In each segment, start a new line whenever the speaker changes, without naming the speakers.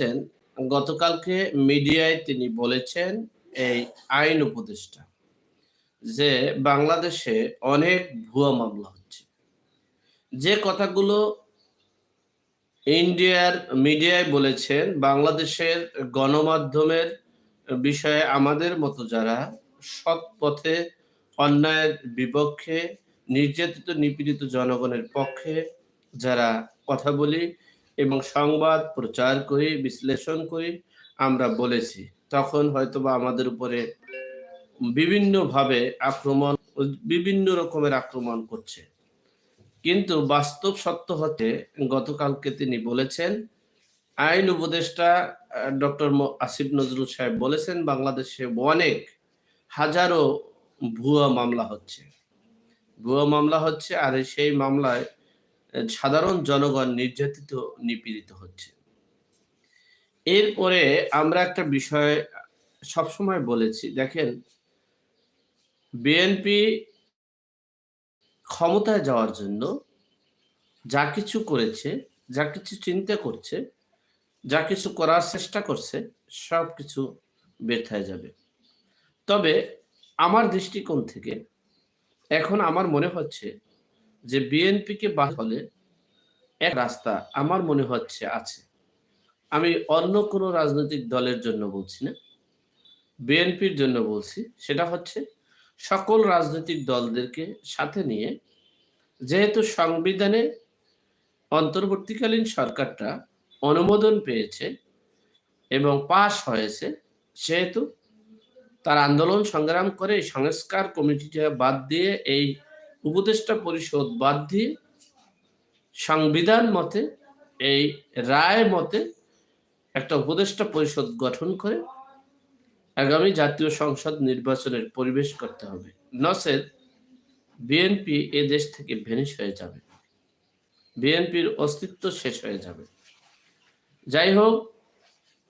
বলেছেন গতকালকে মিডিয়ায় তিনি বলেছেন এই আইন উপদেষ্টা যে বাংলাদেশে অনেক ভুয়া মামলা হচ্ছে। যে কথাগুলো ইন্ডিয়ার মিডিয়ায় বলেছেন, বাংলাদেশের গণমাধ্যমের বিষয়ে আমাদের মতো যারা সৎ পথে অন্যায়ের বিপক্ষে, নির্যাতিত, নিপীড়িত জনগণের পক্ষে যারা কথা বলি এবং সংবাদ প্রচার করি, বিশ্লেষণ করি, আমরা বলেছি। তখন হয়তোবা আমাদের উপরে বিভিন্নভাবে আক্রমণ, বিভিন্ন রকমের আক্রমণ করছে। কিন্তু বাস্তব সত্য হতে গতকালকে তিনি বলেছেন, আইন উপদেষ্টা ডক্টর আসিফ নজরুল সাহেব বলেছেন, বাংলাদেশে অনেক হাজারো ভুয়া মামলা হচ্ছে। ভুয়া মামলা হচ্ছে, আর সেই মামলায় সাধারণ জনগণ নির্যাতিত, নিপীড়িত হচ্ছে। এরপরে আমরা একটা বিষয় সবসময় বলেছি, দেখেন, বিএনপি ক্ষমতায় যাওয়ার জন্য যা কিছু করেছে, যা কিছু চিন্তা করছে, যা কিছু করার চেষ্টা করছে, সব কিছু ব্যর্থায় যাবে। তবে আমার দৃষ্টিকোণ থেকে এখন আমার মনে হচ্ছে যে বিএনপিকে বা হলে এক রাস্তা আমার মনে হচ্ছে আছে। আমি অন্য কোনো রাজনৈতিক দলের জন্য বলছি না, বিএনপির জন্য বলছি। সেটা হচ্ছে সকল রাজনৈতিক দলদেরকে সাথে নিয়ে যেহেতু সংবিধানে অন্তর্বর্তীকালীন সরকারটা অনুমোদন পেয়েছে এবং পাশ হয়েছে, সেহেতু তার আন্দোলন সংগ্রাম করে সংস্কার কমিটিটা বাদ দিয়ে এই উপদেষ্টা পরিষদ বাদ দিয়ে সংবিধান মতে, এই রায় মতে একটা উপদেষ্টা পরিষদ গঠন করে আগামী জাতীয় সংসদ নির্বাচনের পরিবেশ করতে হবে। নসেদ বিএনপি এ দেশ থেকে ভেনিশ হয়ে যাবে। বিএনপির অস্তিত্ব শেষ হয়ে যাবে। যাই হোক,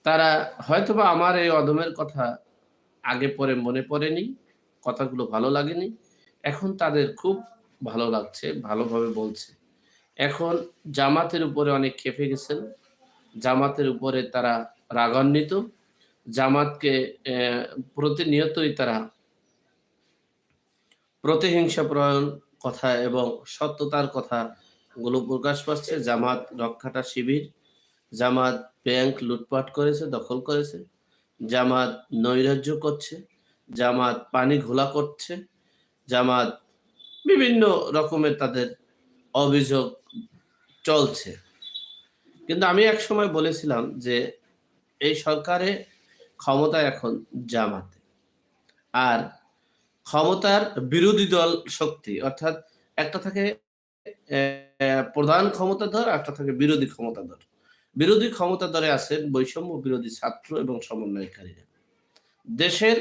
তারা হয়তোবা আমার এই অদমের কথা আগে পরে মনে পড়েনি, কথাগুলো ভালো লাগেনি। এখন তাদের খুব ভালো লাগছে, ভালোভাবে বলছে। এখন জামাতের উপরে অনেক খেপে গেছেন। জামাতের উপরে তারা রাগান্বিত। জামাতকে প্রতিনিয়তই তারা প্রতিহিংসা প্রয়ণ কথা এবং সত্যতার কথা গুলো প্রকাশ পাচ্ছে। জামাত রক্ষাটা শিবির। জামাত ব্যাংক লুটপাট করেছে, দখল করেছে। জামাত নৈরাজ্য করছে। জামাত পানি ঘোলা করছে। জামাত, বিভিন্ন রকমের তাদের অভিযোগ চলছে। কিন্তু আমি এক সময় বলেছিলাম যে এই সরকারে ক্ষমতা এখন জামাতে। আর ক্ষমতার বিরোধী দল শক্তি, অর্থাৎ একটা থাকে প্রধান ক্ষমতাধর একটা থাকে বিরোধী ক্ষমতাধর। বিরোধী ক্ষমতাধরে আছেন বৈষম্য বিরোধী ছাত্র এবং সমন্বয়কারীরা। দেশের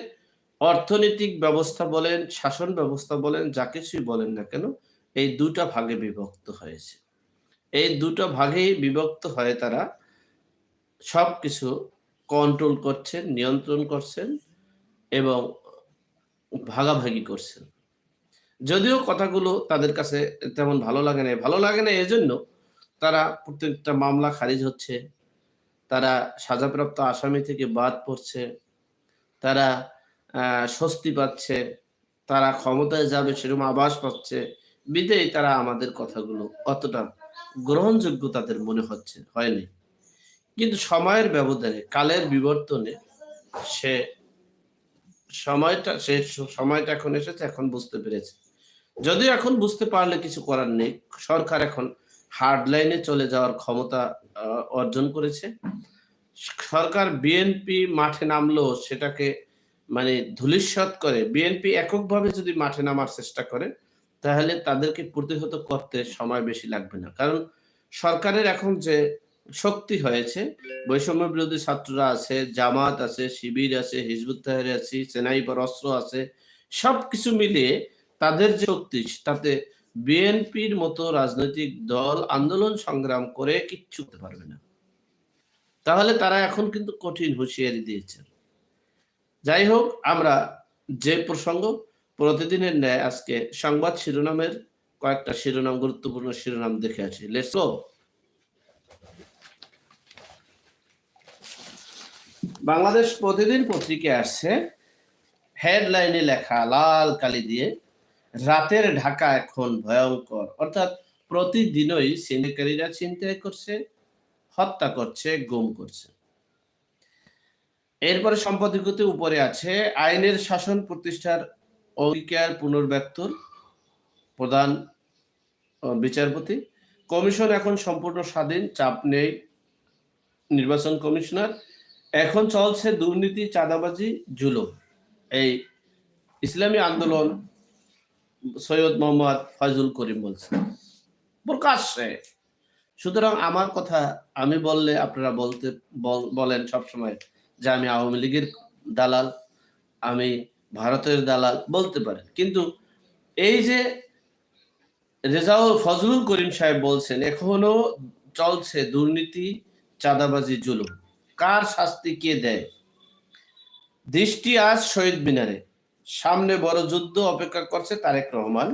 অর্থনৈতিক ব্যবস্থা বলেন, শাসন ব্যবস্থা বলেন, যা কিছুই বলেন না কেন, এই দুটা ভাগে বিভক্ত হয়েছে। এই দুটো ভাগেই বিভক্ত হয়ে তারা সব কিছু কন্ট্রোল করছেন, নিয়ন্ত্রণ করছেন এবং ভাগাভাগি করছেন। যদিও কথাগুলো তাদের কাছে তেমন ভালো লাগে না ভালো লাগে না এজন্য তারা প্রত্যেকটা মামলা খারিজ হচ্ছে, তারা সাজাপ্রাপ্ত আসামি থেকে বাদ পড়ছে, তারা স্বস্তি পাচ্ছে, তারা ক্ষমতায় যাবে, সেরকম আভাস পাচ্ছে বিদেই তারা আমাদের কথাগুলো অতটা গ্রহণযোগ্য তাদের মনে হচ্ছে, হয়নি। কিন্তু সময়ের ব্যবধানে, কালের বিবর্তনে সে সময়টা সে সময়টা এখন এসেছে, এখন বুঝতে পেরেছে। যদিও এখন বুঝতে পারলে কিছু করার নেই, সরকার এখন হার্ড লাইনে চলে যাওয়ার ক্ষমতা অর্জন করেছে। সরকার বিএনপি মাঠে নামলো সেটাকে মানে ধুলিস্বাত করে বিএনপি এককভাবে যদি মাঠে নামার চেষ্টা করে, তাহলে তাদেরকে প্রতিহত করতে সময় বেশি লাগবে না। কারণ সরকারের এখন যে শক্তি হয়েছে, বৈষম্য বিরোধী ছাত্ররা আছে, জামাত আছে, শিবির আছে, হিজবুত তাহের আছে সেনাইবার অস্ত্র আছে, সবকিছু মিলিয়ে তাদের যে শক্তি, তাতে বিএনপির মতো রাজনৈতিক দল আন্দোলন সংগ্রাম করে কিচ্ছু করতে পারবে না। তাহলে তারা এখন কিন্তু কঠিন হুঁশিয়ারি দিয়েছেন। যাই হোক আমরা যে প্রসঙ্গ প্রতিদিনের ন্যায় আজকে সংবাদ শিরোনামের কয়েকটা শিরোনাম, গুরুত্বপূর্ণ শিরোনাম দেখে আছি লেটস গো বাংলাদেশ প্রতিদিন পত্রিকায় আসছে, হেডলাইনে লেখা, লাল কালি দিয়ে, রাতের ঢাকা এখন ভয়ঙ্কর। অর্থাৎ প্রতিদিনই ছিনতাইকারীরা ছিনতাই করছে, হত্যা করছে, গুম করছে। এরপরে সম্পাদকীয়তে উপরে আছে, আইনের শাসন প্রতিষ্ঠার অঙ্গীকার পুনর্ব্যক্তর প্রধান বিচারপতি। কমিশন এখন সম্পূর্ণ স্বাধীন, চাপ নেই, নির্বাচন কমিশনার। এখন চলছে দুর্নীতি, চাঁদাবাজি, জুলুম। এই ইসলামী আন্দোলন সৈয়দ মোহাম্মদ ফয়জুল করিম বলছে। প্রকাশ্যে সুতরাং আমার কথা আমি বললে আপনারা বলতে, বল- বলেন সবসময়। যে আমি আওয়ামী লীগের দালাল, আমি ভারতের দালাল বলতে পারেন। কিন্তু এই যে রেজাউল, ফজলুল করিম সাহেব বলছেন, এখনও চলছে দুর্নীতি, চাঁদাবাজি, জুলুম। কার শাস্তি কে দেয়? দৃষ্টি আজ শহীদ মিনারে। সামনে বড় যুদ্ধ অপেক্ষা করছে তারেক রহমান।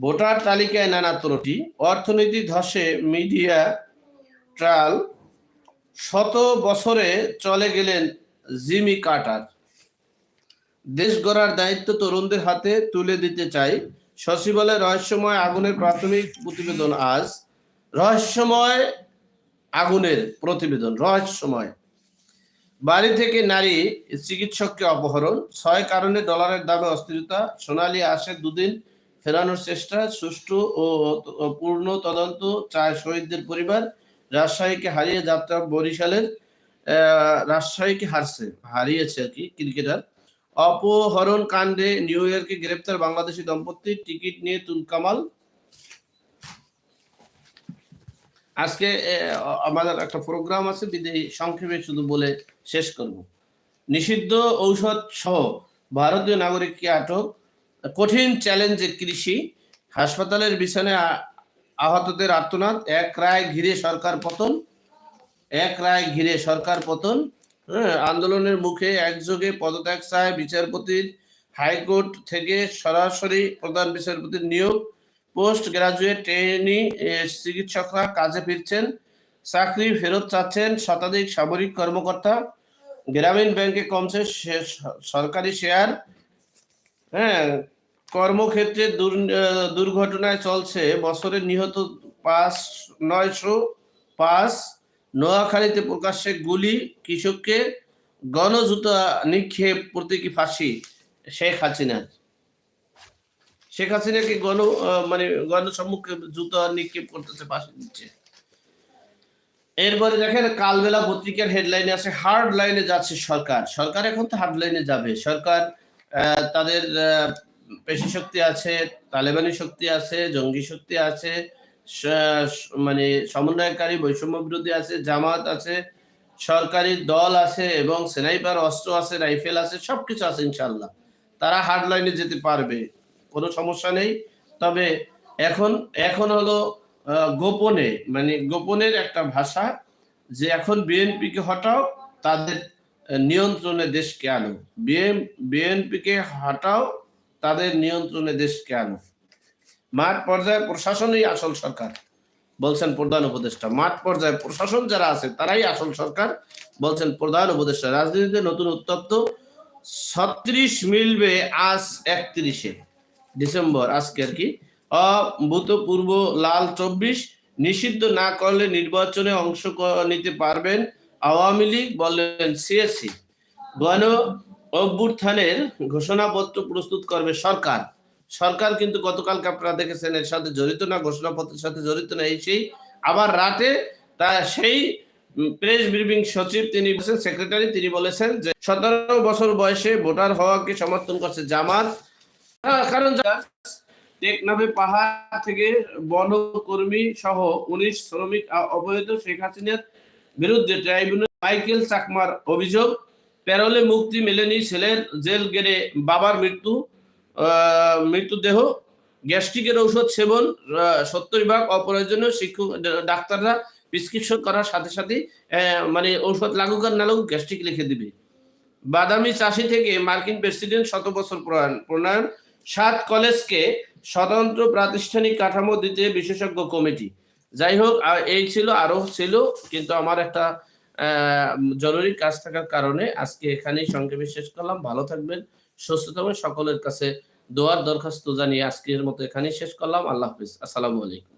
ভোটার তালিকায় নানা ত্রুটি। অর্থনীতি ধসে মিডিয়া ট্রায়াল শত বছরে চলে গেলেন জিমি কার্টার দেশ গড়ার দায়িত্ব তরুণদের হাতে তুলে দিতে চাই। সচিবালয় রহস্যময় আগুনের প্রাথমিক প্রতিবেদন আজ। রহস্যময় আগুনের প্রতিবেদন, রহস্যময়। বাড়ি থেকে নারী চিকিৎসককে অপহরণ, ছয় কারণে ডলারের দামে অস্থিরতা। সোনালী আসে দুদিন ফেরানোর চেষ্টা, সুষ্ঠু ও পূর্ণ তদন্ত চায় শহীদদের পরিবার। রাজশাহীকে হারিয়ে যাত্রা বরিশালের রাজশাহীকে হারছে, হারিয়েছে আর কি ক্রিকেটার। অপহরণ কাণ্ডে নিউ ইয়র্কে গ্রেপ্তার বাংলাদেশি দম্পতি, টিকিট নিয়ে তুলকামাল আজকে আমাদের একটা প্রোগ্রাম আছে বিদেশি সংক্ষেপে শুধু বলে শেষ করব। নিষিদ্ধ ঔষধ সহ ভারতীয় নাগরিককে আটক কঠিন চ্যালেঞ্জে কৃষি, হাসপাতালের বিছানায় আহতদের আর্তনাদ এক রায় ঘিরে সরকার পতন এক রায় ঘিরে সরকার পতন। হ্যাঁ, আন্দোলনের মুখে একযোগে পদত্যাগ চায় বিচারপতির হাইকোর্ট থেকে সরাসরি প্রধান বিচারপতির নিয়োগ। পোস্ট গ্রাজুয়েট ট্রেনি চিকিৎসকরা কাজে ফিরছেন চাকরি ফেরত চাচ্ছেন শতাধিক সামরিক কর্মকর্তা। গ্রামীণ ব্যাংকে কমছে সরকারি শেয়ার। হ্যাঁ কর্মক্ষেত্রে দুর- দুর্ঘটনায় চলছে। বছরে নিহত পাঁচ, নয়শো পাঁচ নোয়াখালীতে প্রকাশ্যে গুলি, কৃষককে গণজুতা নিক্ষেপ প্রতীকী ফাঁসি, শেখ হাসিনার। শেখ হাসিনাকে গণ মানে গণসম্মুখে জুতা নিক্ষেপ করতেছে, ফাঁসি দিচ্ছে। এরপরে দেখেন, কালবেলা পত্রিকার হেডলাইনে আছে হার্ড লাইনে যাচ্ছে সরকার। সরকার এখন তো হার্ড লাইনে যাবে। সরকার তাদের পেশি শক্তি আছে, তালেবানি শক্তি আছে, জঙ্গি শক্তি আছে মানে সমন্বয়কারী, বৈষম্য বিরোধী আছে, জামাত আছে, সরকারি দল আছে এবং স্নাইপার, অস্ত্র আছে, রাইফেল আছে, সবকিছু আছে ইনশাল্লাহ তারা হার্ড লাইনে যেতে পারবে, কোনো সমস্যা নেই। তবে এখন এখন হলো গোপনে মানে গোপনের একটা ভাষা যে এখন বিএনপিকে হটাও, তাদের নিয়ন্ত্রণে দেশকে আনো বিএনপিকে হটাও তাদের নিয়ন্ত্রণে দেশকে আনো মাঠ পর্যায়ে প্রশাসনই আসল সরকার, বলছেন প্রধান উপদেষ্টা। মাঠ পর্যায়ে প্রশাসন যারা আছে, তারাই আসল সরকার, বলছেন প্রধান উপদেষ্টা। রাজনীতিতে নতুন উত্তপ্ত, ছত্রিশ মিলবে আজ একত্রিশে ডিসেম্বর, আজকে আর কি। অভূতপূর্ব লাল চব্বিশ, নিষিদ্ধ না করলে নির্বাচনে অংশ নিতে পারবেন আওয়ামী লীগ বললেন সিএসসি। গণ অভ্যুত্থানের ঘোষণাপত্র প্রস্তুত করবে সরকার। সরকার কিন্তু গতকালকে আপনারা দেখেছেন এর সাথে জড়িত না ঘোষণাপত্রের সাথে জড়িত না এই সেই আবার রাতে তা সেই প্রেস ব্রিফিং সচিব তিনি বলেছেন সেক্রেটারি তিনি বলেছেন যে সতেরো বছর বয়সে ভোটার হওয়াকে সমর্থন করছে জামাত। হ্যাঁ, কারণ টেকনাফে পাহাড় থেকে বনকর্মী সহ উনিশ শ্রমিক অবৈধ শেখ হাসিনার বিরুদ্ধে ট্রাইব্যুনাল মাইকেল চাকমার অভিযোগ। প্যারোলে মুক্তি মেলেনি ছেলের জেল গেড়ে বাবার মৃত্যু মৃত্যুদেহ গ্যাস্ট্রিকের ঔষধ সেবন সত্তর ভাগ অপ্রয়োজনীয় শিক্ষক ডাক্তাররা প্রেসক্রিপশন করার সাথে সাথে মানে ঔষধ লাগুক আর না লাগুক গ্যাস্ট্রিক লিখে দিবে। বাদামি চাষি থেকে মার্কিন প্রেসিডেন্ট শত বছর প্রণয়ন প্রণয়ন, সাত কলেজকে স্বতন্ত্র প্রাতিষ্ঠানিক কাঠামো দিতে বিশেষজ্ঞ কমিটি। যাই হোক এই ছিল আরও ছিল, কিন্তু আমার একটা জরুরি কাজ থাকার কারণে আজকে এখানেই সংক্ষেপে শেষ করলাম। ভালো থাকবেন, সুস্থ থাকবেন, সকলের কাছে দোয়ার দরখাস্ত জানিয়ে আজকের মতো এখানেই শেষ করলাম। আল্লাহ হাফিজ। আসসালামু আলাইকুম।